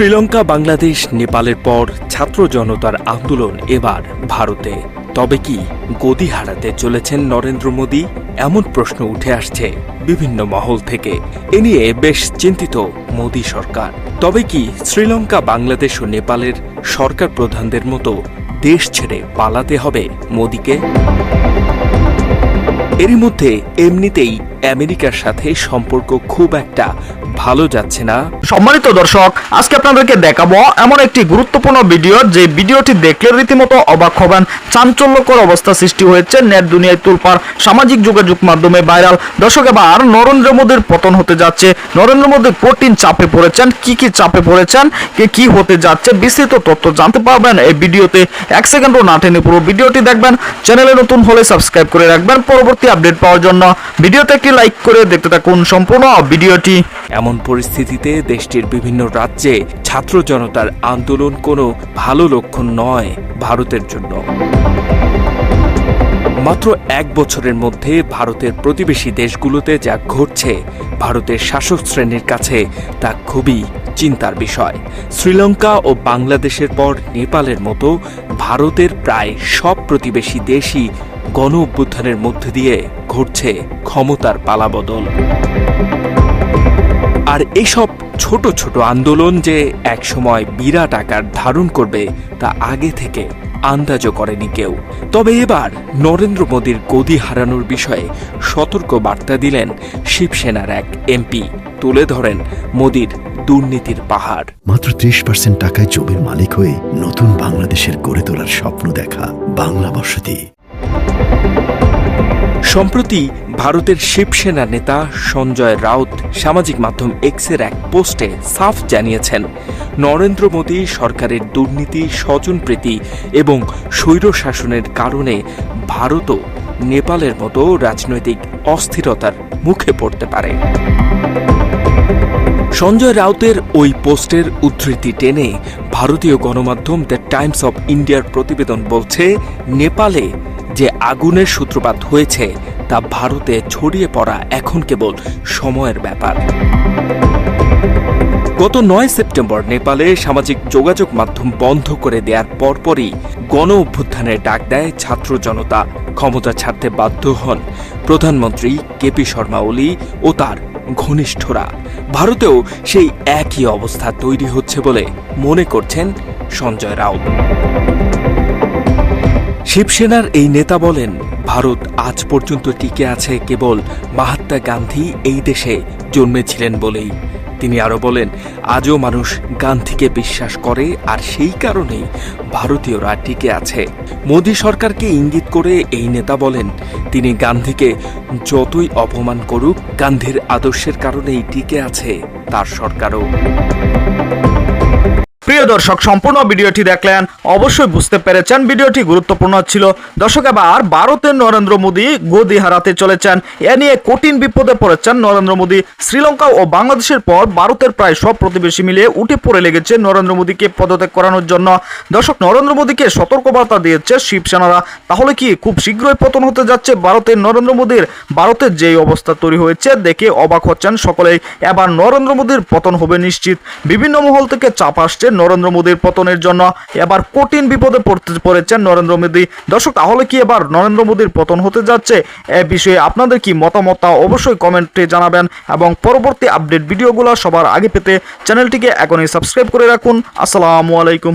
শ্রীলঙ্কা, বাংলাদেশ, নেপালের পর ছাত্র জনতার আন্দোলন এবার ভারতে। তবে কি গদি হারাতে চলেছেন নরেন্দ্র মোদী? এমন প্রশ্ন উঠে আসছে বিভিন্ন মহল থেকে। এ নিয়ে বেশ চিন্তিত মোদী সরকার। তবে কি শ্রীলঙ্কা, বাংলাদেশ ও নেপালের সরকার প্রধানদের মতো দেশ ছেড়ে পালাতে হবে মোদীকে? এরই মধ্যে এমনিতেই আমেরিকার সাথে সম্পর্ক খুব একটা ভালো যাচ্ছে না। সম্মানিত দর্শক, আজকে আপনাদেরকে দেখাবো এমন একটি গুরুত্বপূর্ণ ভিডিও, যে ভিডিওটি দেখলে রীতিমতো অবাক হবেন। চাঞ্চল্যকর অবস্থা সৃষ্টি হয়েছে নেট দুনিয়ায় তুলপার সামাজিক যোগাযোগ মাধ্যমে ভাইরাল। দর্শক, এবার নরেন্দ্র মোদীর পতন হতে যাচ্ছে। নরেন্দ্র মোদী কঠিন চাপে পড়েছেন। কি কি চাপে পড়েছেন? কে কি হতে যাচ্ছে? বিস্তৃত তথ্য জানতে পারবেন এই ভিডিওতে। এক সেকেন্ডও না টেনে পুরো ভিডিওটি দেখবেন। চ্যানেলে নতুন হলে সাবস্ক্রাইব করে রাখবেন। পরবর্তী আপডেট পাওয়ার জন্য ভিডিওতে একটি লাইক করে দেখতে থাকুন সম্পূর্ণ ভিডিওটি। এমন পরিস্থিতিতে দেশটির বিভিন্ন রাজ্যে ছাত্র জনতার আন্দোলন কোনো ভালো লক্ষণ নয় ভারতের জন্য। মাত্র এক বছরের মধ্যে ভারতের প্রতিবেশী দেশগুলোতে যা ঘটছে, ভারতের শাসক শ্রেণির কাছে তা খুবই চিন্তার বিষয়। শ্রীলঙ্কা ও বাংলাদেশের পর নেপালের মতো ভারতের প্রায় সব প্রতিবেশী দেশই গণ অভ্যুত্থানের মধ্যে দিয়ে ঘটছে ক্ষমতার পালাবদল। আর এসব ছোট ছোট আন্দোলন যে একসময় বিরাট আকার ধারণ করবে তা আগে থেকে আন্দাজও করেনি কেউ। তবে এবার নরেন্দ্র মোদীর গদি হারানোর বিষয়ে সতর্ক বার্তা দিলেন শিবসেনার এক এমপি। তুলে ধরেন মোদীর দুর্নীতির পাহাড়। মাত্র ত্রিশ পার্সেন্ট টাকায় জমির মালিক হয়ে নতুন বাংলাদেশের গড়ে তোলার স্বপ্ন দেখা বাংলা বসতি সম্প্রতি ভারতের শিবসেনা নেতা সঞ্জয় রাউত সামাজিক মাধ্যম এক্সের এক পোস্টে সাফ জানিয়েছেন, নরেন্দ্র মোদী সরকারের দুর্নীতি স্বজনপ্রীতি এবং স্বৈর শাসনের কারণে ভারতও নেপালের মতো রাজনৈতিক অস্থিরতার মুখে পড়তে পারে। সঞ্জয় রাউতের ওই পোস্টের উদ্ধৃতি টেনে ভারতীয় গণমাধ্যম দ্য টাইমস অব ইন্ডিয়ার প্রতিবেদন বলছে, নেপালে যে আগুনের সূত্রপাত হয়েছে তা ভারতে ছড়িয়ে পড়া এখন কেবল সময়ের ব্যাপার। গত নয় সেপ্টেম্বর নেপালে সামাজিক যোগাযোগ মাধ্যম বন্ধ করে দেওয়ার পরপরই গণ অভ্যুত্থানের ডাক দেয় ছাত্র জনতা। ক্ষমতা ছাড়তে বাধ্য হন প্রধানমন্ত্রী কেপি শর্মা ওলি ও তার ঘনিষ্ঠরা। ভারতেও সেই একই অবস্থা তৈরি হচ্ছে বলে মনে করছেন সঞ্জয় রাউত। শিবসেনার এই নেতা বলেন, ভারত আজ পর্যন্ত টিকে আছে কেবল মাহাত্মা গান্ধী এই দেশে জন্মেছিলেন বলেই। তিনি আরও বলেন, আজও মানুষ গান্ধীকে বিশ্বাস করে আর সেই কারণেই ভারতীয়রা টিকে আছে। মোদী সরকারকে ইঙ্গিত করে এই নেতা বলেন, তিনি গান্ধীকে যতই অপমান করুক, গান্ধীর আদর্শের কারণেই টিকে আছে তার সরকারও। প্রিয় দর্শক, সম্পূর্ণ ভিডিওটি দেখলেন, অবশ্যই বুঝতে পেরেছেন, ভিডিওটি গুরুত্বপূর্ণ ছিল। দর্শক, এবার ভারতের নরেন্দ্র মোদী গদি হারাতে চলেছেন। এ নিয়ে কঠিন বিপদে পড়েছেন নরেন্দ্র মোদী। শ্রীলঙ্কা ও বাংলাদেশের পর ভারতের প্রায় সব প্রতিবেশী মিলিয়ে উঠে পড়ে লেগেছে নরেন্দ্র মোদীকে পদত্যাগ করানোর জন্য। দর্শক, নরেন্দ্র মোদীকে সতর্কবার্তা দিয়েছে শিবসেনারা। তাহলে কি খুব শীঘ্রই পতন হতে যাচ্ছে ভারতের নরেন্দ্র মোদীর ভারতের যেই অবস্থা তৈরি হয়েছে, দেখে অবাক হচ্ছেন সকলেই। এবার নরেন্দ্র মোদীর পতন হবে নিশ্চিত। বিভিন্ন মহল থেকে চাপ আসছে নরেন্দ্র মোদীর পতনের জন্য এবার কঠিন বিপদে পড়তে পড়েছেন নরেন্দ্র মোদী। দর্শক, তাহলে কি এবার নরেন্দ্র মোদীর পতন হতে যাচ্ছে? এ বিষয়ে আপনাদের কি মতামত তা অবশ্যই কমেন্টে জানাবেন এবং পরবর্তী আপডেট ভিডিওগুলো সবার আগে পেতে চ্যানেলটিকে এখনই সাবস্ক্রাইব করে রাখুন। আসসালামু আলাইকুম।